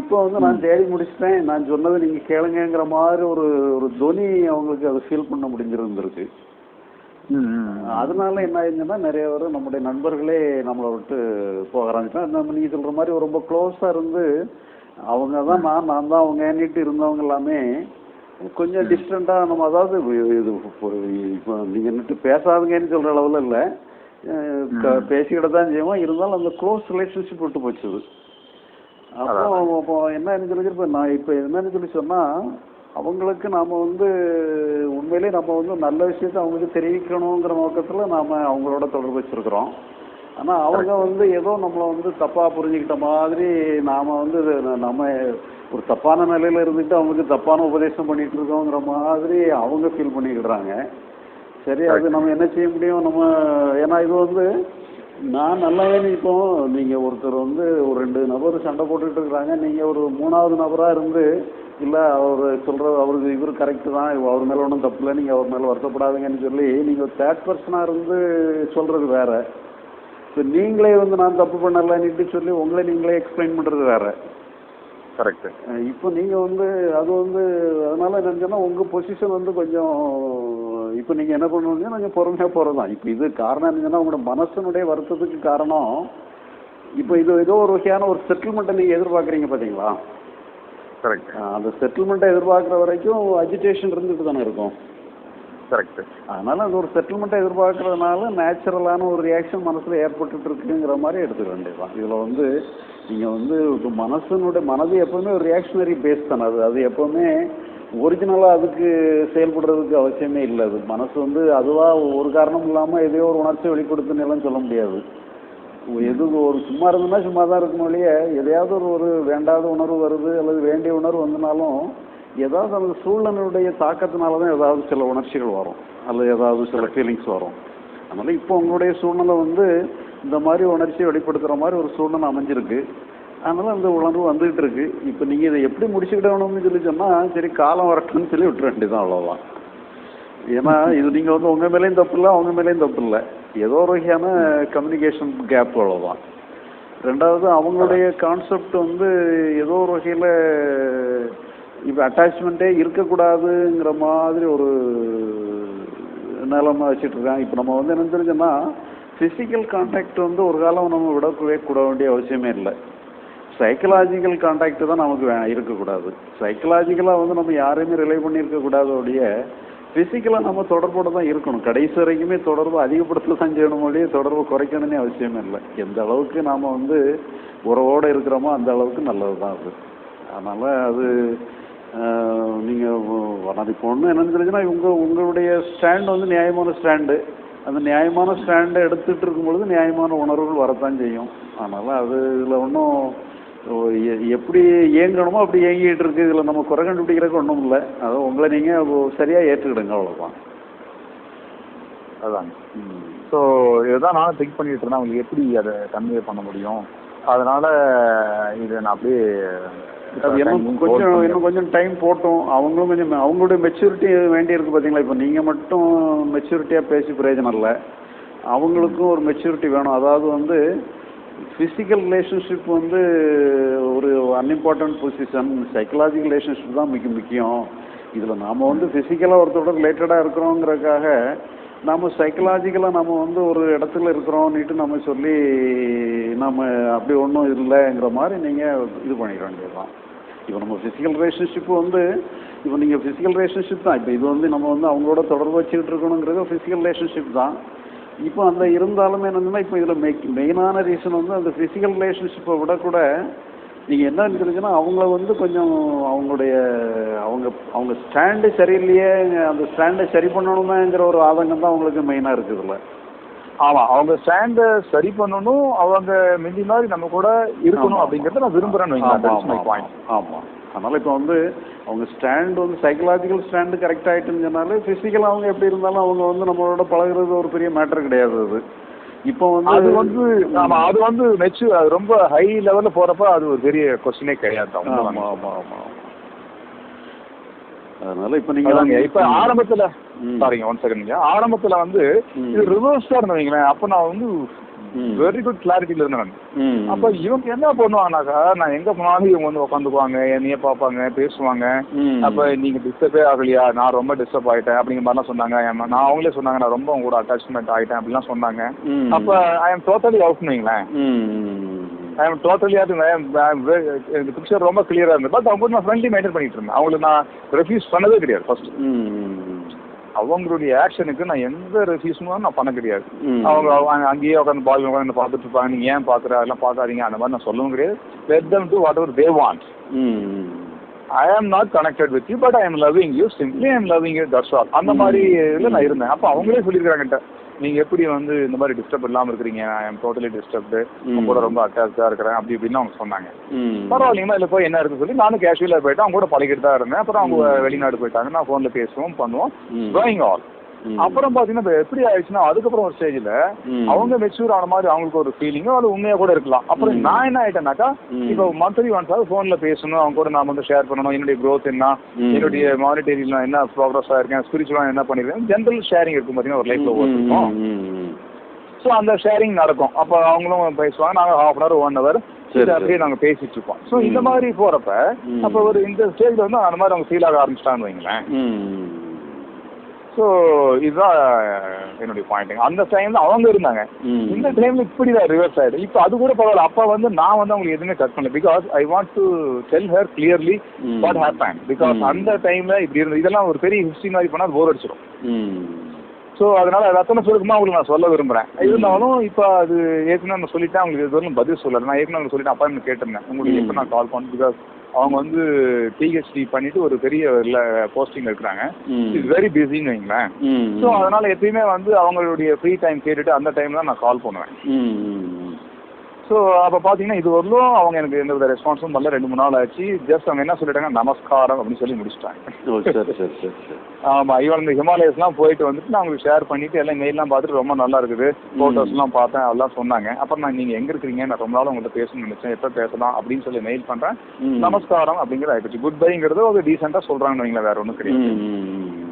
[SPEAKER 1] இப்போ வந்து நான் தேடி முடிச்சிட்டேன். நான் சொன்னதை நீங்கள் கேளுங்கங்கிற மாதிரி ஒரு ஒரு துணி அவங்களுக்கு அதை ஃபீல் பண்ண முடிஞ்சிருந்திருக்கு. அதனால என்ன ஆயிருந்துன்னா நிறைய பேர் நம்முடைய நண்பர்களே நம்மளை விட்டு போக ஆரம்பிச்சிட்டாங்க. நம்ம நீங்கள் சொல்கிற மாதிரி ரொம்ப க்ளோஸாக இருந்து அவங்க தான் நான் நான் தான் அவங்கன்னுட்டு இருந்தவங்க எல்லாமே கொஞ்சம் டிஸ்டண்ட்டாக நம்ம அதாவது இது இப்போ இப்போ நீங்கள் என்னட்டு பேசாதுங்கன்னு சொல்கிற அளவில் இல்லை. பேசிக்கிட தான் செய்வோம் இருந்தாலும் அந்த க்ளோஸ் ரிலேஷன்ஷிப் விட்டு போச்சு. அப்போ அப்போ என்னன்னு சொல்லி இப்போ நான் இப்போ என்னன்னு சொல்லி சொன்னால் அவங்களுக்கு நாம் வந்து உண்மையிலே நம்ம வந்து நல்ல விஷயத்தை அவங்களுக்கு தெரிவிக்கணுங்கிற நோக்கத்தில் நாம் அவங்களோட தொடர்பு வச்சுருக்குறோம். ஆனால் அவங்க வந்து ஏதோ நம்மளை வந்து தப்பாக புரிஞ்சுக்கிட்ட மாதிரி நாம் வந்து நம்ம ஒரு தப்பான நிலையில் இருந்துட்டு அவங்களுக்கு தப்பான உபதேசம் பண்ணிட்டு இருக்கோங்கிற மாதிரி அவங்க ஃபீல் பண்ணிக்கிடுறாங்க. சரி அது நம்ம என்ன செய்ய முடியும்? நம்ம ஏன்னா இது வந்து நான் நல்லா இப்போ நீங்கள் ஒருத்தர் வந்து ஒரு ரெண்டு நபர் சண்டை போட்டுட்டு இருக்கிறாங்க. நீங்கள் ஒரு மூணாவது நபராக இருந்து இல்லை அவர் சொல்கிற அவருக்கு இவர் கரெக்டு தான். அவர் மேலே ஒன்றும் தப்பு இல்லை. நீங்கள் அவர் மேலே வருத்தப்படாதுங்கன்னு சொல்லி நீங்கள் தேர்ட் பர்சனாக இருந்து சொல்கிறது வேற. இப்போ நீங்களே வந்து நான் தப்பு பண்ணலன்னுட்டு சொல்லி உங்களை நீங்களே எக்ஸ்பிளைன் பண்ணுறது வேற.
[SPEAKER 2] கரெக்ட்
[SPEAKER 1] இப்போ நீங்கள் வந்து அது வந்து அதனால என்னன்னா உங்கள் பொசிஷன் வந்து கொஞ்சம் இப்போ நீங்கள் என்ன பண்ணுவீங்க கொஞ்சம் பொறுமையாக போகிறது தான் இப்போ இது காரணம் என்னன்னா உங்களோட மனசனுடைய வருத்தத்துக்கு காரணம் இப்போ இது ஏதோ ஒரு வகையான ஒரு செட்டில்மெண்ட்டை நீங்கள் எதிர்பார்க்குறீங்க பார்த்தீங்களா
[SPEAKER 2] கரெக்ட்
[SPEAKER 1] அந்த செட்டில்மெண்ட்டை எதிர்பார்க்குற வரைக்கும் அஜிடேஷன் இருந்துட்டு தானே இருக்கும்.
[SPEAKER 2] கரெக்ட்
[SPEAKER 1] அதனால அது ஒரு செட்டில்மெண்ட்டை எதிர்பார்க்கறதுனால நேச்சுரலான ஒரு ரியாக்ஷன் மனசுல ஏற்பட்டுட்டு இருக்குங்கிற மாதிரி எடுத்துக்க வேண்டியதுதான். இதுல வந்து நீங்க வந்து மனசனுடைய மனது எப்பவுமே ஒரு ரியாக்ஷனரி பேஸ் தானே. அது அது எப்பவுமே ஒரிஜினலாக அதுக்கு செயல்படுறதுக்கு அவசியமே இல்லை. அது மனசு வந்து அதுவாக ஒரு காரணம் இல்லாமல் எதையோ ஒரு உணர்ச்சி வெளிப்படுத்துன்னு சொல்ல முடியாது. எது ஒரு சும்மா இருந்ததுன்னா சும்மா தான் இருக்கும் ஒழிய எதையாவது ஒரு ஒரு வேண்டாத உணர்வு வருது அல்லது வேண்டிய உணர்வு வந்தனாலும் ஏதாவது அந்த சூழ்நிலையுடைய தாக்கத்தினால தான் ஏதாவது சில உணர்ச்சிகள் வரும். அல்லது ஏதாவது சில ஃபீலிங்ஸ் வரும். அதனால் இப்போ உங்களுடைய சூழ்நிலை வந்து இந்த மாதிரி உணர்ச்சியை வெளிப்படுத்துகிற மாதிரி ஒரு சூழ்நிலை அமைஞ்சிருக்கு. அதனால் அந்த உணர்வு வந்துகிட்டு இருக்கு. இப்போ நீங்கள் இதை எப்படி முடிச்சுக்கிடணும்னு சொல்லி சொன்னால் சரி காலம் வரட்டும்னு சொல்லி விட்டுற வேண்டியதான் அவ்வளோதான் ஏன்னா இது நீங்கள் வந்து உங்கள் மேலேயும் தப்பு இல்லை அவங்க மேலேயும் தப்பு இல்லை. ஏதோ ஒரு வகையான கம்யூனிகேஷன் கேப் அவ்வளோதான் ரெண்டாவது அவங்களுடைய கான்செப்ட் வந்து ஏதோ ஒரு வகையில் இப்போ அட்டாச்மெண்ட்டே இருக்கக்கூடாதுங்கிற மாதிரி ஒரு நிலமாக வச்சுட்டு இருக்காங்க. இப்போ நம்ம வந்து என்ன தெரிஞ்சோன்னா ஃபிசிக்கல் கான்டாக்ட் வந்து ஒரு காலம் நம்ம விடக்கூடவே கூட வேண்டிய அவசியமே இல்லை. சைக்கலாஜிக்கல் கான்டாக்ட் தான் நமக்கு வே இருக்கக்கூடாது. சைக்கலாஜிக்கலாக வந்து நம்ம யாரையுமே ரிலே பண்ணியிருக்கக்கூடாத ஒழிய ஃபிசிக்கலாக நம்ம தொடர்போடு தான் இருக்கணும். கடைசி வரைக்குமே தொடர்பு அதிகப்படுத்த தான் செய்யணுமோடையே தொடர்பு குறைக்கணும்னே அவசியமே இல்லை. எந்த அளவுக்கு நாம் வந்து உறவோடு இருக்கிறோமோ அந்த அளவுக்கு நல்லது தான் அது. அதனால் அது நீங்கள் அது இப்போ ஒன்று என்னன்னு தெரிஞ்சுன்னா உங்கள் உங்களுடைய ஸ்டாண்ட் வந்து நியாயமான ஸ்டாண்டு அந்த நியாயமான ஸ்டாண்டை எடுத்துகிட்டு இருக்கும் பொழுது நியாயமான உணர்வுகள் வரத்தான் செய்யும். அதனால் அது இதில் ஒன்றும் எப்படி இயங்கணுமோ அப்படி இயங்கிட்டு இருக்கு. இதில் நம்ம குறை கண்டுபிடிக்கிறதுக்கு ஒன்றும் இல்லை. அதை உங்களை நீங்கள் சரியாக ஏற்றுக்கிடுங்க அவ்வளோதான்
[SPEAKER 2] அதாங்க ஸோ இதுதான் நானும் திங்க் பண்ணிட்டு இருந்தேன். அவங்களுக்கு எப்படி அதை கன்வே பண்ண முடியும்? அதனால இதை நான் அப்படியே
[SPEAKER 1] இன்னும் கொஞ்சம் இன்னும் கொஞ்சம் டைம் போட்டும். அவங்களும் கொஞ்சம் அவங்களுடைய மெச்சூரிட்டி வேண்டியிருக்கு பார்த்தீங்களா இப்போ நீங்கள் மட்டும் மெச்சூரிட்டியாக பேசி பிரயோஜனம் இல்லை. அவங்களுக்கும் ஒரு மெச்சூரிட்டி வேணும். அதாவது வந்து ஃபிசிக்கல் ரிலேஷன்ஷிப் வந்து ஒரு அன்இம்பார்ட்டன்ட் பொசிஷன் சைக்கலாஜிக்கல் ரிலேஷன்ஷிப் தான் மிக முக்கியம். இதில் நாம் வந்து ஃபிசிக்கலாக ஒருத்தரோட ரிலேட்டடாக இருக்கிறோங்கிறதுக்காக நாம் சைக்கலாஜிக்கலாக நம்ம வந்து ஒரு இடத்துல இருக்கிறோம்னுட்டு நம்ம சொல்லி நம்ம அப்படி ஒன்றும் இல்லைங்கிற மாதிரி நீங்கள் இது பண்ணிட வேண்டியதுதான். இப்போ நம்ம ஃபிசிக்கல் ரிலேஷன்ஷிப் வந்து இப்போ நீங்கள் ஃபிசிக்கல் ரிலேஷன்ஷிப் தான். இப்போ இது வந்து நம்ம வந்து அவங்களோட தொடர்பு வச்சுக்கிட்டு இருக்கணுங்கிறது ஃபிசிக்கல் ரிலேஷன்ஷிப் தான். இப்போ அந்த இருந்தாலுமே என்னன்னா இப்போ இதில் மெய் மெயினான ரீசன் வந்து அந்த ஃபிசிக்கல் ரிலேஷன்ஷிப்பை விட கூட நீங்கள் என்ன தெரிஞ்சுன்னா அவங்கள வந்து கொஞ்சம் அவங்களுடைய அவங்க அவங்க ஸ்டாண்டு சரியில்லையே அந்த ஸ்டாண்டை சரி பண்ணணுமேங்கிற ஒரு ஆதங்கம் தான் அவங்களுக்கு மெயினாக இருக்குதுல்ல
[SPEAKER 2] ஆமாம் அவங்க ஸ்டாண்டை சரி பண்ணணும் அவங்க மிந்தி மாதிரி நம்ம கூட இருக்கணும் அப்படிங்கிறத நான் விரும்புகிறேன்னு பாயிண்ட்
[SPEAKER 1] ஆமாம் அதனால் இப்போ வந்து அவங்க ஸ்டாண்ட் வந்து சைக்கலாஜிக்கல் ஸ்டாண்டு கரெக்ட் ஆகிட்டுன்னு சொன்னாலே ஃபிசிக்கலாக அவங்க எப்படி இருந்தாலும் அவங்க வந்து நம்மளோட பழகுறது ஒரு பெரிய மேட்டர் கிடையாது அது இப்போ வந்து
[SPEAKER 2] அது வந்து ஆமா அது வந்து மெச்சு அது ரொம்ப ஹை லெவல்ல போறப்ப அது ஒரு பெரிய கொஸ்டினே கிடையாது அவங்க
[SPEAKER 1] ஆமாம் ஆமாம் அதனால இப்போ நீங்கள்
[SPEAKER 2] இப்ப ஆரம்பத்துல. சாரிங்க ஒன் செகண்ட்ங்க ஆரம்பத்துல வந்து. இது ரிவர்ஸா வைங்களேன் அப்ப நான் வந்து. வெரி குட் கிளாரிட்டியில இருந்தேன். அப்ப இவங்க என்ன பண்ணுவாங்கனாக்கா நான் எங்க போனாலும் இவங்க வந்து உட்காந்துக்குவாங்க என்னைய பார்ப்பாங்க பேசுவாங்க. அப்ப நீங்க டிஸ்டர்பே ஆகலையா? நான் ரொம்ப டிஸ்டர்ப் ஆயிட்டேன் அப்படிங்கிற மாதிரிலாம் சொன்னாங்க. நான் அவங்களே சொன்னாங்க நான் ரொம்ப கூட அட்டாச்மெண்ட் ஆயிட்டேன் அப்படிலாம் சொன்னாங்க. அப்ப ஐ எம் டோட்டலி அவுட் வைங்களேன். ஐ எம் டோட்டலி அது எனக்கு பிக்சர் ரொம்ப கிளியரா இருந்தது. பட் அவங்க நான் ஃப்ரெண்ட்லி மெயின்டைன் பண்ணிட்டு இருந்தேன். அவங்களுக்கு நான் ரெஃப்யூஸ் பண்ணதே கிடையாது ஃபர்ஸ்ட். அவங்களுடைய ஆக்ஷனுக்கு நான் எந்த ரெஃப்யூஸும் நான் பண்ண கிடையாது. அவங்க அங்கேயே உட்காந்து பால் உட்காந்து பார்த்துட்டு இருப்பாங்க நீங்க ஏன் பாக்குற அதெல்லாம் பார்க்காதீங்க அந்த மாதிரி நான் சொல்லவும் கிடையாது. Let them do whatever they want. I am not connected with you but I am loving you simply I am loving you that's all அந்த மாதிரி இதில் நான் இருந்தேன். அப்போ அவங்களே சொல்லியிருக்காங்கட்ட நீங்க எப்படி வந்து இந்த மாதிரி டிஸ்டர்ப் இல்லாம இருக்கிறீங்க? ஐ எம் டோட்டலி டிஸ்டர்ப்டு கூட ரொம்ப அட்டாச்சா இருக்கிறேன் அப்படி இப்படின்னு அவங்க சொன்னாங்க. பரவாயில்லைங்கம்மா இதில் போய் என்ன இருக்குன்னு சொல்லி நானும் கேஷுவலாக போயிட்டு அவங்க கூட பழகிட்டு தான் இருந்தேன். அப்புறம் அவங்க வெளிநாடு போயிட்டாங்க. நான் ஃபோனில் பேசுவோம் பண்ணுவோம்.
[SPEAKER 1] ம்.
[SPEAKER 2] Going all. அப்புறம் பார்த்தீங்கன்னா இப்ப எப்படி ஆயிடுச்சுன்னா அதுக்கப்புறம் ஒரு ஸ்டேஜில். அவங்க மெச்சூர் ஆன மாதிரி அவங்களுக்கு ஒரு ஃபீலிங்கோ அது உண்மையாக கூட இருக்கலாம் அப்புறம். நான் என்ன ஆயிட்டேனாக்கா. இப்போ மந்த்லி ஒன்ஸ் ஆகுது ஃபோனில் பேசணும் அவங்க கூட நான் வந்து ஷேர் பண்ணணும் என்னுடைய growth என்ன. என்னுடைய மானிட்டரி நான் என்ன ப்ராக்ரஸாக இருக்கேன் ஸ்பிரிச்சுவலாக என்ன பண்ணிருக்கேன் ஜென்ரல் ஷேரிங் இருக்கும் பார்த்தீங்கன்னா ஒரு ஒவ்வொரு இருக்கும். ஸோ அந்த ஷேரிங் நடக்கும் அப்போ அவங்களும் பேசுவாங்க நாங்கள் half an hour one hour. அப்படியே நாங்கள் பேசிட்டு இருப்போம் ஸோ இந்த. மாதிரி போகிறப்ப
[SPEAKER 1] ம்.
[SPEAKER 2] அப்போ ஒரு இந்த ஸ்டேஜில் வந்து அந்த மாதிரி அவங்க ஃபீல் ஆக ஆரம்பிச்சிட்டான்னு வைங்களேன். ஸோ இதுதான் என்னுடைய பாயிண்ட்டுங்க அந்த டைம்ல அவங்க இருந்தாங்க. இந்த டைம்ல இப்படி தான் ரிவர்ஸ் ஆயிடு இப்போ அது கூட பரவாயில்ல. அப்பா வந்து நான் வந்து அவங்களுக்கு எதுவுமே கட் பண்ணல. Because I want to tell her clearly. What happen because. அந்த டைம்ல இப்படி இருந்தது. இதெல்லாம் ஒரு பெரிய ஹிஸ்டரி மாதிரி பண்ணால் போர் அடிச்சிடும். ஸோ அதனால அது அத்தனை சுருக்கமாக அவங்களுக்கு நான் சொல்ல விரும்புறேன். இருந்தாலும் இப்போ அது ஏற்கனவே நான் சொல்லிட்டேன். அவங்களுக்கு இது வரலும் பதில் சொல்லலை. நான் ஏற்கனவே சொல்லிட்டு அப்பாயின்மெண்ட் கேட்டிருந்தேன். உங்களுக்கு. எப்போ நான் கால் பண்ண பிகாஸ் அவங்க வந்து பிஹெச்டி பண்ணிட்டு ஒரு பெரிய போஸ்டிங் இருக்கிறாங்க. இஸ் வெரி பிஸின்னு வைங்களேன். ஸோ அதனால எப்பயுமே வந்து அவங்களுடைய ஃப்ரீ டைம் கேட்டுட்டு அந்த டைம் தான் நான் கால் பண்ணுவேன். ஸோ அப்போ பார்த்தீங்கன்னா இது வரலும் அவங்க எனக்கு எந்த வித ரெஸ்பான்ஸும் பண்ணல ரெண்டு மூணு நாள் ஆச்சு. ஜஸ்ட் அவங்க என்ன சொல்லிட்டாங்க? நமஸ்காரம் அப்படின்னு சொல்லி முடிச்சிட்டாங்க. ஆமாம் ஈவன் இந்த ஹிமாலயஸ்லாம் போயிட்டு வந்துட்டு நான் உங்களுக்கு ஷேர் பண்ணிட்டு எல்லாம் மெயிலாம் பார்த்துட்டு ரொம்ப நல்லா இருக்குது. ஃபோட்டோஸ்லாம் பார்த்தேன் அதெல்லாம் சொன்னாங்க. அப்புறம் நான் நீங்கள் எங்கே இருக்கிறீங்க? நான் ரொம்ப நாள் உங்கள்கிட்ட பேசணும்னு நினச்சேன். எப்போ பேசலாம்? அப்படின்னு சொல்லி மெயில் பண்ணுறேன். நமஸ்காரம் அப்படிங்கிற ஆயிடுச்சு குட் பைங்கிறது ஒரு டீசெண்டாக சொல்கிறாங்கன்னு வைங்களேன் வேற ஒன்றும் கிடையாது.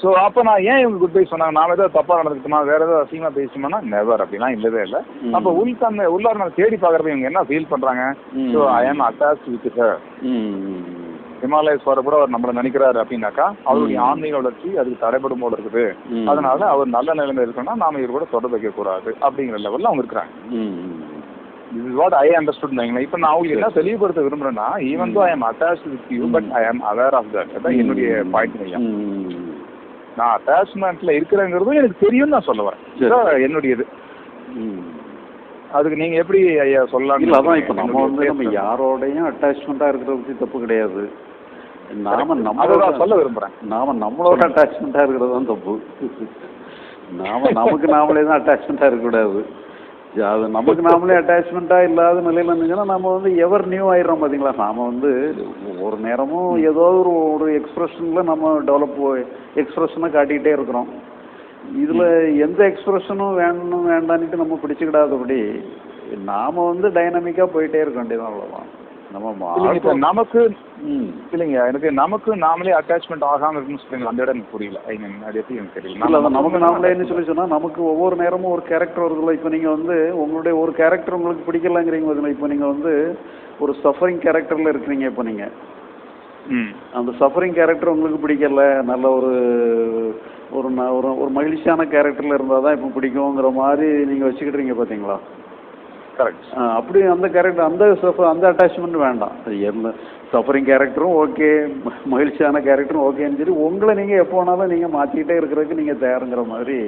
[SPEAKER 2] ஸோ அப்போ நான் ஏன் இவங்க குட் பை சொன்னாங்க? நான் ஏதாவது தப்பாக நடந்துக்கிட்டோமா? வேற ஏதாவது அசிங்கமாக பேசிட்டோம்னா நெவர் அப்படிலாம் இல்லவே இல்லை. அப்போ உள்தன்மை உள்ளார நம்ம தேடி பார்க்குறப்ப இவங்க என்ன ஃபீல் பண்ணுறாங்க
[SPEAKER 1] ம்.
[SPEAKER 2] ஸோ ஐ ஆம் அட்டாச் வித் ஹர். ஹிமாலயஸ் வர கூட அவர் நம்மளை நினைக்கிறாரு அப்படின்னாக்கா அவருடைய. ஆன்மீக வளர்ச்சி அதுக்கு தடைபடும் போல இருக்குது. அதனால அவர் நல்ல நிலைமை இருக்கணும்னா நாம இவர் கூட தொடர்பு வைக்க கூடாது அப்படிங்கிற லெவல்ல அவங்க இருக்கிறாங்க. is what ஐ அண்டர்ஸ்டுட் இப்போ நான் அவங்களுக்கு என்ன தெளிவுபடுத்த விரும்புறேன்னா even though I am attach with you but I am aware of that அதான் என்னுடைய பாயிண்ட் ஐயா. நான் அட்டாச்மெண்ட்ல இருக்கிறேங்கிறதும் எனக்கு தெரியும்னு நான் சொல்ல வரேன்.
[SPEAKER 1] சரி.
[SPEAKER 2] இதான் என்னுடையது.
[SPEAKER 1] ம்.
[SPEAKER 2] அதுக்கு நீங்க எப்படி ஐயா சொல்லலாம்
[SPEAKER 1] இல்ல அதான் இப்ப நம்ம வந்து நம்ம யாரோடையும் அட்டாச்மெண்டா இருக்கிறத பத்தி தப்பு கிடையாது. நாம நம்மளோட
[SPEAKER 2] சொல்ல விரும்புறேன்.
[SPEAKER 1] நாம நம்மளோட அட்டாச்மெண்டா இருக்கிறது தான் தப்பு. நாம நமக்கு நாமளே தான் அட்டாச்மெண்டா இருக்கக்கூடாது. அது நமக்கு நாமளே அட்டாச்மெண்டா இல்லாத நிலையில இருந்துச்சுன்னா நம்ம வந்து எவர் நியூ ஆயிடுறோம் பாத்தீங்களா? நாம வந்து ஒரு நேரமும் ஏதோ ஒரு ஒரு எக்ஸ்பிரஷன்ல நம்ம டெவலப் எக்ஸ்பிரஷனை காட்டிக்கிட்டே இருக்கிறோம். இதுல எந்த எக்ஸ்பிரஷனும் வேணும் வேண்டான்னுட்டு நம்ம பிடிச்சுக்கிடாதபடி நாம வந்து டைனமிக்கா போயிட்டே இருக்க வேண்டியதான் அவ்வளவுதான். நம்ம
[SPEAKER 2] நமக்கு. இல்லைங்க எனக்கு நமக்கு நாமளே அட்டாச்மெண்ட் ஆகாம இருக்குன்னு சொல்லுங்க அந்த இடம் எனக்கு புரியல. ஐ மீன் அது எப்படி எனக்கு தெரியல.
[SPEAKER 1] நமக்கு நாமளே என்ன சொல்லி சொன்னா நமக்கு ஒவ்வொரு நேரமும் ஒரு கேரக்டர் வருதுல்ல இப்போ நீங்க வந்து உங்களுடைய ஒரு கேரக்டர் உங்களுக்கு பிடிக்கலங்கிறீங்க பாத்தீங்களா இப்போ நீங்க வந்து ஒரு சஃபரிங் கேரக்டர்ல இருக்கிறீங்க இப்போ நீங்க. அந்த சஃபரிங் கேரக்டர் உங்களுக்கு பிடிக்கல. நல்ல ஒரு ஒரு ஒரு மகிழ்ச்சியான கேரக்டர்ல இருந்தால் தான் இப்போ பிடிக்குங்கிற மாதிரி நீங்க வச்சுக்கிட்டீங்க பாத்தீங்களா?
[SPEAKER 2] கரெக்ட்
[SPEAKER 1] அப்படி அந்த கேரக்டர் அந்த சஃபர் அந்த அட்டாச்மெண்ட் வேண்டாம். அது என்ன சஃபரிங் கேரக்டரும் ஓகே மகிழ்ச்சியான கேரக்டரும் ஓகேன்னு சொல்லி உங்களை நீங்கள் எப்போ வேணாலும் நீங்கள் மாற்றிக்கிட்டே இருக்கிறதுக்கு நீங்கள் தயாருங்கிற மாதிரி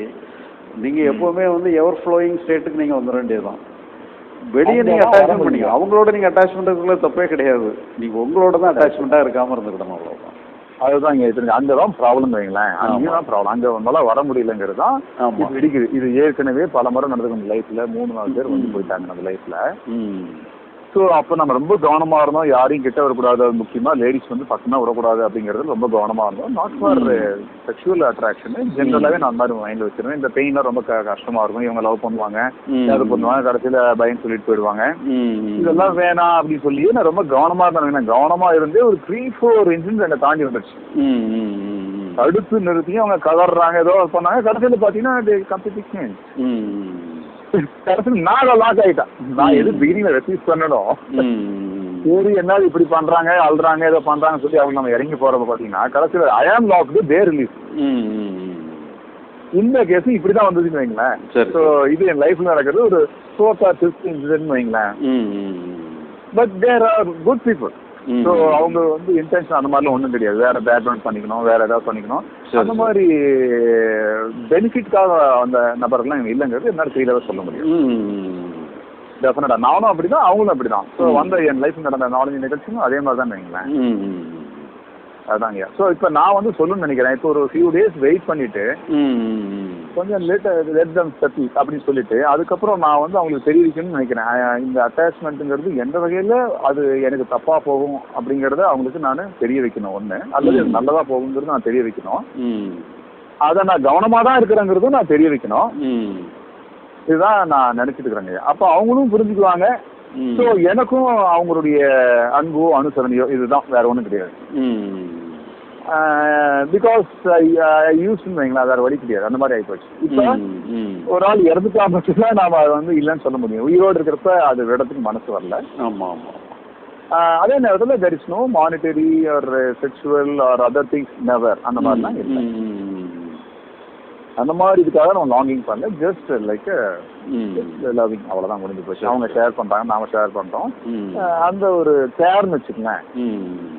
[SPEAKER 1] நீங்கள் எப்போவுமே வந்து எவர் ஃப்ளோயிங் ஸ்டேட்டுக்கு நீங்கள் வந்துட வேண்டியதுதான். வெளியே நீங்கள் அட்டாச்மெண்ட் பண்ணீங்க
[SPEAKER 2] முடியும்.
[SPEAKER 1] அவங்களோட நீங்கள் அட்டாச்மெண்ட் இருக்கிறது தப்பே கிடையாது. நீங்கள் உங்களோட தான் அட்டாச்மெண்ட்டாக இருக்காமல் இருந்துக்கிடணும் அவ்வளோதான்
[SPEAKER 2] அதுதான் இங்க தெரிஞ்சு. அங்க தான் ப்ராப்ளம் வைங்களேன்.
[SPEAKER 1] ஆமா.
[SPEAKER 2] அங்கே தான் ப்ராப்ளம் அங்க வந்தாலும் வர முடியலங்கிறது தான் இடிக்குது. இது ஏற்கனவே பல முறை நடந்துக்கும் லைஃப்ல மூணு நாலு பேர் வந்து போயிட்டாங்க நம்ம லைஃப்ல ஸோ அப்போ நம்ம ரொம்ப கவனமா இருந்தோம். யாரையும் கிட்ட வரக்கூடாது. அது முக்கியமா லேடிஸ் வந்து பக்கமா விடக்கூடாது அப்படிங்கிறது ரொம்ப கவனமா இருந்தோம். நாட் ஃபார் செக்ஷுவல் அட்ராக்ஷன் ஜென்ரலாவே நான் மாதிரி மைண்ட்ல வச்சிருந்தேன். இந்த பெயின்லாம் ரொம்ப க- கஷ்டமா இருக்கும். இவங்க லவ் பண்ணுவாங்க. அது பண்ணுவாங்க. கடைசியில பயம் சொல்லிட்டு போயிடுவாங்க. இதெல்லாம் வேணாம் அப்படின்னு சொல்லி நான் ரொம்ப கவனமா இருந்தேன். நான் கவனமா இருந்தே ஒரு த்ரீ ஃபோர் இன்சிடென்ட் என்னை தாண்டி வந்துடுச்சு
[SPEAKER 1] ம்
[SPEAKER 2] தடுத்து நிறுத்தி அவங்க கதறாங்க. ஏதோ பண்ணாங்க கடைசியில் பார்த்தீங்கன்னா கம்பெட்டிஷன்
[SPEAKER 1] ம்.
[SPEAKER 2] கடைசியில் நான் லாக் ஆயிட்டேன் நான் எது பிகினிங்ல ரெசீவ் பண்ணணும். சரி என்ன இப்படி பண்றாங்க அழுறாங்க ஏதோ பண்றாங்கன்னு சொல்லி அவங்க நம்ம இறங்கி போறப்ப பாத்தீங்கன்னா கடைசியில் I am locked they release இந்த கேஸ் இப்படி தான் வந்ததுன்னு வைங்களேன். ஸோ இது என் லைஃப்ல நடக்கிறது ஒரு ஃபோர்த் ஆர் ஃபிஃப்த் இன்சிடென்ட் வைங்களேன். But there are good people. So அவங்க வந்து இன்டென்ஷன் அந்த மாதிரிலாம் ஒன்றும் கிடையாது. வேற பேக்ரவுண்ட் பண்ணிக்கணும் வேற ஏதாவது பண்ணிக்கணும். அந்த. மாதிரி பெனிஃபிட்காக அந்த நபர்கள்லாம் இங்க இல்லைங்கிறது என்னால் தெரியல சொல்ல முடியும் டெஃபினட்டா நானும் அப்படிதான் அவங்களும் அப்படிதான். ஸோ. வந்த என் லைஃப் நடந்த நாலஞ்சு நிகழ்ச்சியும் அதே மாதிரி தான் வைங்களேன். அதாங்க. ஸோ இப்போ நான் வந்து சொல்லணும்னு நினைக்கிறேன். இப்போ ஒரு ஃபியூ டேஸ் வெயிட் பண்ணிட்டு கொஞ்சம் லேட் லெட் தம் செட்டில் அப்படின்னு சொல்லிட்டு. அதுக்கப்புறம் நான் வந்து அவங்களுக்கு தெரிவிக்கணும்னு நினைக்கிறேன். இந்த அட்டாச்மெண்ட்டுங்கிறது எந்த வகையில் அது எனக்கு தப்பாக போகும் அப்படிங்கிறத அவங்களுக்கு நான் தெரிய வைக்கணும் ஒன்று அல்லது
[SPEAKER 1] ம்.
[SPEAKER 2] நல்லதாக போகுங்கிறது நான் தெரிய வைக்கணும். அதை நான் கவனமாக தான் இருக்கிறேங்கிறதும் நான் தெரிய வைக்கணும். இதுதான் நான் நினச்சிட்டு இருக்கிறேங்க. அப்போ அவங்களும் புரிஞ்சுக்குவாங்க. ஸோ எனக்கும் அவங்களுடைய அன்போ அனுசரணையோ இதுதான். வேற ஒன்றும் கிடையாது. பிகாஸ் யூஸ் வைங்களா வேற வழி கிடையாது. அந்த மாதிரி ஆகிப்போச்சு இப்போ ஒரு ஆள் இறந்துட்டா மட்டும்தான் நாம அதை வந்து இல்லைன்னு சொல்ல முடியும். உயிரோடு இருக்கிறப்ப அது விடத்துக்கு மனசு வரல.
[SPEAKER 1] ஆமாம்
[SPEAKER 2] ஆஹ் அதே நேரத்தில் there is no monetary or sexual or other things never அந்த மாதிரிலாம் இல்லை. அந்த மாதிரி இதுக்காக நம்ம லாங்கிங் பண்ணல. ஜஸ்ட் லைக்
[SPEAKER 1] ம்.
[SPEAKER 2] லவ்விங் அவ்வளோதான் முடிஞ்சு போச்சு. அவங்க ஷேர் பண்ணுறாங்க நாம ஷேர் பண்ணுறோம்
[SPEAKER 1] ம்.
[SPEAKER 2] அந்த ஒரு கேர்னு வச்சுக்கோங்களேன்.
[SPEAKER 1] ம்.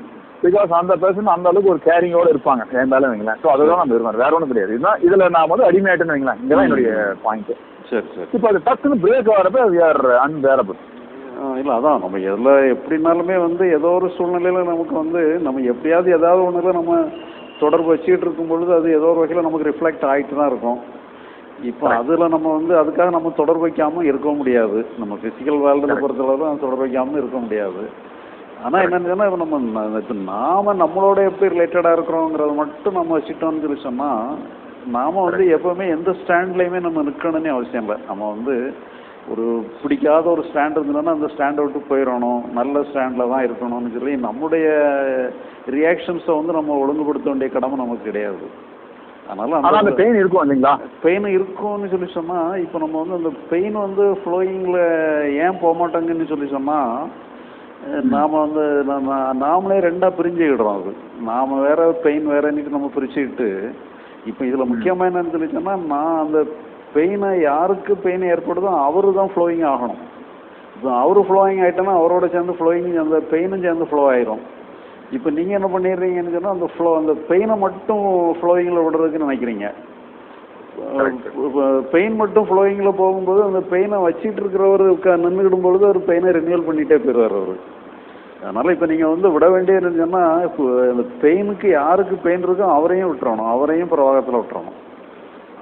[SPEAKER 2] பிகாஸ் அந்த பர்சன் அந்த அளவுக்கு ஒரு கேரிங்கோட இருப்பாங்க. என் மேலே வைங்களேன். ஸோ அதுதான் நம்ம இருக்கோம் வேற ஒன்றும் கிடையாது. இதுதான் இதில் நான் வந்து அடிமையாட்டுன்னு வைங்களேன். இங்கே தான் என்னுடைய பாயிண்ட்
[SPEAKER 1] சரி சரி.
[SPEAKER 2] இப்போ அது டக்குன்னு பிரேக் வரப்ப வி ஆர் அன்பேரபிள்
[SPEAKER 1] இல்லை அதான். நம்ம எதில் எப்படினாலுமே வந்து ஏதோ ஒரு சூழ்நிலையில் நமக்கு வந்து நம்ம எப்படியாவது ஏதாவது ஒன்றில் நம்ம தொடர்பு வச்சுக்கிட்டு இருக்கும் பொழுது அது ஏதோ ஒரு வகையில் நமக்கு ரிஃப்ளெக்ட் ஆகிட்டு தான் இருக்கும். இப்போ அதில் நம்ம வந்து அதுக்காக நம்ம தொடர்பு வைக்காமல் இருக்க முடியாது. நம்ம ஃபிசிக்கல் வேர்ல்டில் பொறுத்தளவு தொடர்பு வைக்காமல் இருக்க முடியாது. ஆனால் என்னன்னு இப்போ நம்ம இப்போ நாம நம்மளோட எப்படி ரிலேட்டடாக இருக்கிறோங்கிறத மட்டும் நம்ம வச்சுட்டோம்னு சொல்லி சொன்னால் நாம வந்து எப்போவுமே எந்த ஸ்டாண்ட்லேயுமே நம்ம நிற்கணும்னே அவசியம் இல்லை. நம்ம வந்து ஒரு பிடிக்காத ஒரு ஸ்டாண்ட் இருந்ததுன்னா அந்த ஸ்டாண்டை விட்டு போயிடணும். நல்ல ஸ்டாண்டில் தான் இருக்கணும்னு சொல்லி நம்முடைய ரியாக்ஷன்ஸை வந்து நம்ம ஒழுங்குபடுத்த வேண்டிய கடமை நமக்கு கிடையாது. அதனால
[SPEAKER 2] ஆனா அந்த
[SPEAKER 1] அந்த
[SPEAKER 2] பெயின் இருக்கும் இல்லைங்களா?
[SPEAKER 1] பெயின் இருக்கும்னு சொல்லி சொன்னால் இப்போ நம்ம வந்து அந்த பெயின் வந்து ஃப்ளோயிங்கில் ஏன் போக மாட்டோங்கன்னு சொல்லி சொன்னால் நாம் வந்து நம்ம நாமளே ரெண்டாக பிரிஞ்சுக்கிடுறோம் அது நாம் வேற பெயின் வேறன்னுட்டு நம்ம பிரிச்சுக்கிட்டு இப்போ இதில் முக்கியமாக என்னன்னு சொல்லி சொன்னால் நான் அந்த பெயினை யாருக்கு பெயின் ஏற்படுதோ அவரு தான் ஃப்ளோயிங் ஆகணும். இப்போ அவரு ஃப்ளோயிங் ஆகிட்டோன்னா அவரோட சேர்ந்து ஃப்ளோயிங் அந்த பெயினும் சேர்ந்து ஃப்ளோ ஆயிரும். இப்போ நீங்கள் என்ன பண்ணிடுறீங்கன்னு சொன்னால் அந்த ஃப்ளோ அந்த பெயினை மட்டும் ஃப்ளோயிங்கில் விடுறதுக்கு நினைக்கிறீங்க. பெயின் மட்டும் ஃப்ளோயிங்கில் போகும்போது அந்த பெயினை வச்சிட்டு இருக்கிறவர் நின்றுக்கிடும் பொழுது அவர் பெயினை ரினியூவல் பண்ணிகிட்டே போயிடுவார் அவர். அதனால் இப்போ நீங்கள் வந்து விட வேண்டியது சொன்னால் இப்போ அந்த பெயினுக்கு யாருக்கு பெயின் இருக்கோ அவரையும் விட்டுறணும். அவரையும் பிரவாகத்தில் விட்டுறணும்.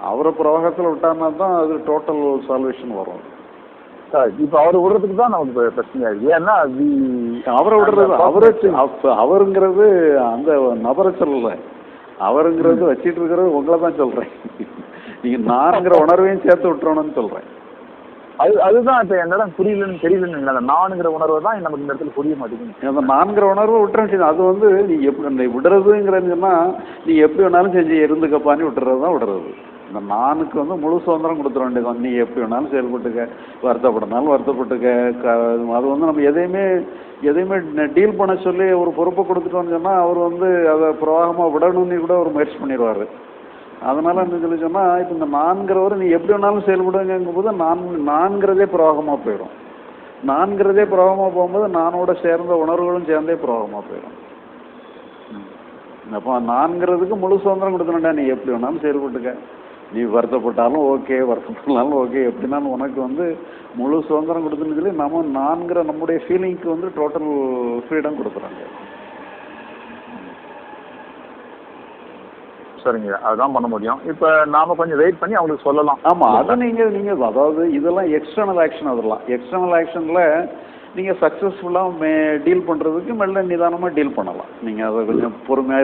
[SPEAKER 1] அவரை பிரவாகத்தில் விட்டாருன்னா தான் அது டோட்டல் சால்வேஷன் வரும்.
[SPEAKER 2] சார் இப்போ அவர் விடுறதுக்கு தான் நமக்கு பிரச்சனையா இருக்கு. ஏன்னா
[SPEAKER 1] அவரை விடுறது அவரை அவருங்கிறது அந்த நபரை சொல்லல. அவருங்கிறது வச்சிட்டு இருக்கிறது உங்களை தான் சொல்றேன். நீங்க நான்கிற உணர்வையும் சேர்த்து விட்டுறணும்னு சொல்றேன்.
[SPEAKER 2] அது அதுதான் இப்போ என்னடா புரியலன்னு தெரியலன்னு அந்த நானுங்கிற உணர்வு தான் நமக்கு இந்த இடத்துல புரிய மாட்டேங்குது.
[SPEAKER 1] அந்த நான்கிற உணர்வை விட்டுறேன் அது வந்து நீ எப்படி நீ விடுறதுங்கிறது சொன்னா நீ எப்படி வேணாலும் செஞ்சு இருந்துக்கப்பான்னு விட்டுறது தான் விடுறது. இந்த நானுக்கு வந்து முழு சுதந்திரம் கொடுத்துட வேண்டியதான் நீ எப்படி வேணாலும் செயல்பட்டுக்க வருத்தப்படனாலும் வருத்தப்பட்டுக்க க அது வந்து நம்ம எதையுமே எதையுமே டீல் பண்ண சொல்லி ஒரு பொறுப்பை கொடுத்துட்டோம்னு சொன்னால் அவர் வந்து அதை பிரவாகமாக விடணும்னு கூட ஒரு முயற்சி பண்ணிடுவார். அதனால என்ன சொல்லி சொன்னால் இப்போ இந்த நான்கிறவர் நீ எப்படி வேணாலும் செயல்படுங்கும் போது நான் நான்கிறதே புரோகமாக போயிடும் நான்கிறதே புரோகமாக போகும்போது நானோட சேர்ந்த உணர்வுகளும் சேர்ந்தே புரோகமாக போயிடும் அப்போ நான்கிறதுக்கு முழு சுதந்திரம் கொடுக்கணும்டா நீ எப்படி வேணாலும் செயல்பட்டுக்க. நீ வருத்தப்பட்டாலும் ஓகே வருத்தப்படலாலும் ஓகே எப்படினாலும் உனக்கு வந்து முழு சுதந்திரம் கொடுத்துன்னு சொல்லி நம்ம நான்கிற நம்முடைய ஃபீலிங்க்கு வந்து டோட்டல் ஃப்ரீடம் கொடுக்குறாங்க.
[SPEAKER 2] சரிங்க. அதுதான் பண்ண முடியும். இப்போ நாம கொஞ்சம் வெயிட் பண்ணி அவங்களுக்கு சொல்லலாம்.
[SPEAKER 1] ஆமாம் அதை நீங்கள் நீங்கள் அதாவது இதெல்லாம் எக்ஸ்டர்னல் ஆக்ஷன் அதெல்லாம். எக்ஸ்டர்னல் ஆக்ஷனில் நீங்கள் சக்ஸஸ்ஃபுல்லாக மே டீல் பண்ணுறதுக்கு மெல்ல நிதானமாக டீல் பண்ணலாம். நீங்கள் அதை கொஞ்சம் பொறுமையாக